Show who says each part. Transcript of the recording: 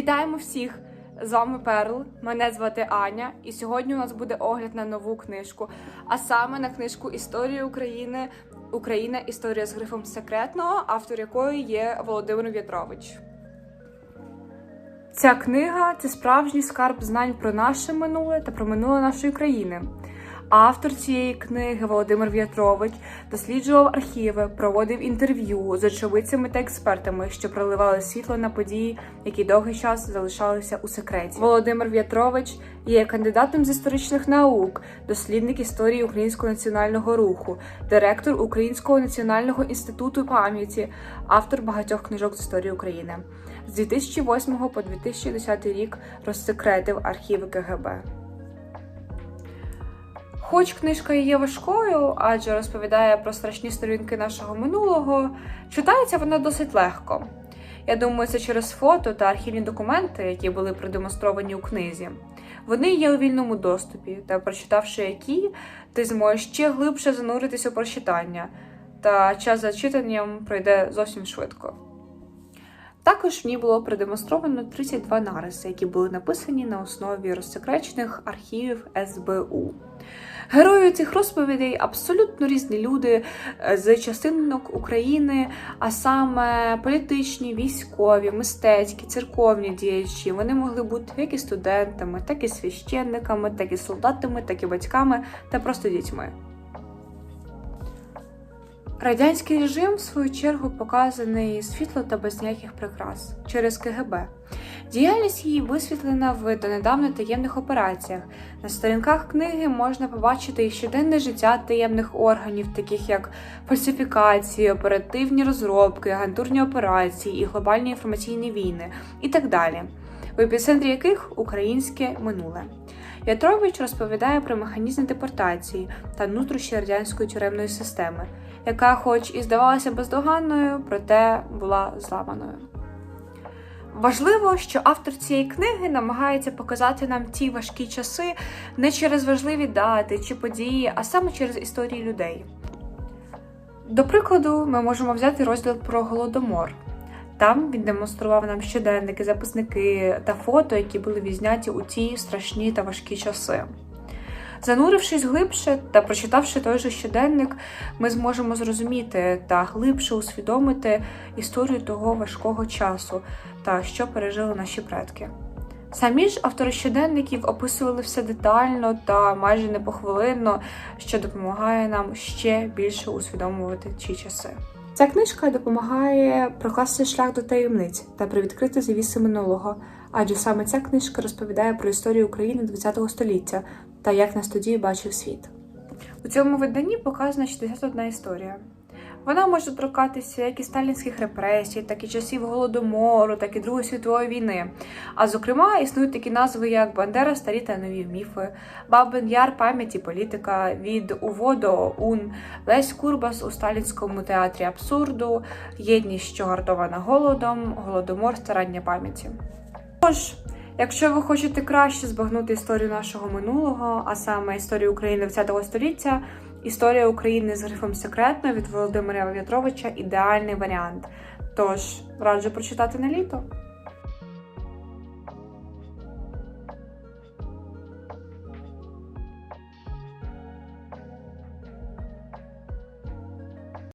Speaker 1: Вітаємо всіх! З вами Перл. Мене звати Аня, і сьогодні у нас буде огляд на нову книжку, а саме на книжку Історії України Україна. Історія з грифом секретного, автор якої є Володимир В'ятрович. Ця книга це справжній скарб знань про наше минуле та про минуле нашої країни. Автор цієї книги Володимир В'ятрович досліджував архіви, проводив інтерв'ю з очевидцями та експертами, що проливали світло на події, які довгий час залишалися у секреті. Володимир В'ятрович є кандидатом з історичних наук, дослідник історії українського національного руху, директор Українського національного інституту пам'яті, автор багатьох книжок з історії України. З 2008 по 2010 рік розсекретив архіви КГБ. Хоч книжка є важкою, адже розповідає про страшні сторінки нашого минулого, читається вона досить легко. Я думаю, це через фото та архівні документи, які були продемонстровані у книзі. Вони є у вільному доступі, та прочитавши які, ти зможеш ще глибше зануритися у прочитання, та час за читанням пройде зовсім швидко. Також ній було продемонстровано 32 нариси, які були написані на основі розсекречених архівів СБУ. Герої цих розповідей абсолютно різні люди е, з частинок України, а саме політичні, військові, мистецькі, церковні діячі. Вони могли бути як і студентами, так і священниками, так і солдатами, так і батьками та просто дітьми. Радянський режим, в свою чергу, показаний світло та без ніяких прикрас через КГБ. Діяльність її висвітлена в донедавна таємних операціях. На сторінках книги можна побачити і щоденне життя таємних органів, таких як фальсифікації, оперативні розробки, агентурні операції і глобальні інформаційні війни, і так далі, в епіцентрі яких українське минуле. Ятрович розповідає про механізми депортації та нутрощі радянської тюремної системи, яка, хоч і здавалася бездоганною, проте була зламаною. Важливо, що автор цієї книги намагається показати нам ті важкі часи не через важливі дати чи події, а саме через історії людей. До прикладу, ми можемо взяти розділ про голодомор. Там він демонстрував нам щоденники, записники та фото, які були відзняті у ті страшні та важкі часи. Занурившись глибше та прочитавши той же щоденник, ми зможемо зрозуміти та глибше усвідомити історію того важкого часу та що пережили наші предки. Самі ж автори щоденників описували все детально та майже не похвилинно, що допомагає нам ще більше усвідомувати ті часи. Ця книжка допомагає прокласти шлях до таємниць та привідкрити завіси минулого, адже саме ця книжка розповідає про історію України ХХ століття та як нас тоді бачив світ. У цьому виданні показана 61 історія. Вона може торкатися як і сталінських репресій, так і часів голодомору, так і Другої світової війни. А зокрема, існують такі назви, як Бандера, старі та нові міфи, Бабин Яр, пам'ять і політика, від УВО до ОУН, Лесь Курбас у сталінському театрі абсурду, єдність, що гартована голодом, голодомор, старання пам'яті. Тож, Якщо ви хочете краще збагнути історію нашого минулого, а саме історію України ХХ століття, історія України з грифом секретно від Володимира В'ятровича ідеальний варіант. Тож раджу прочитати на літо.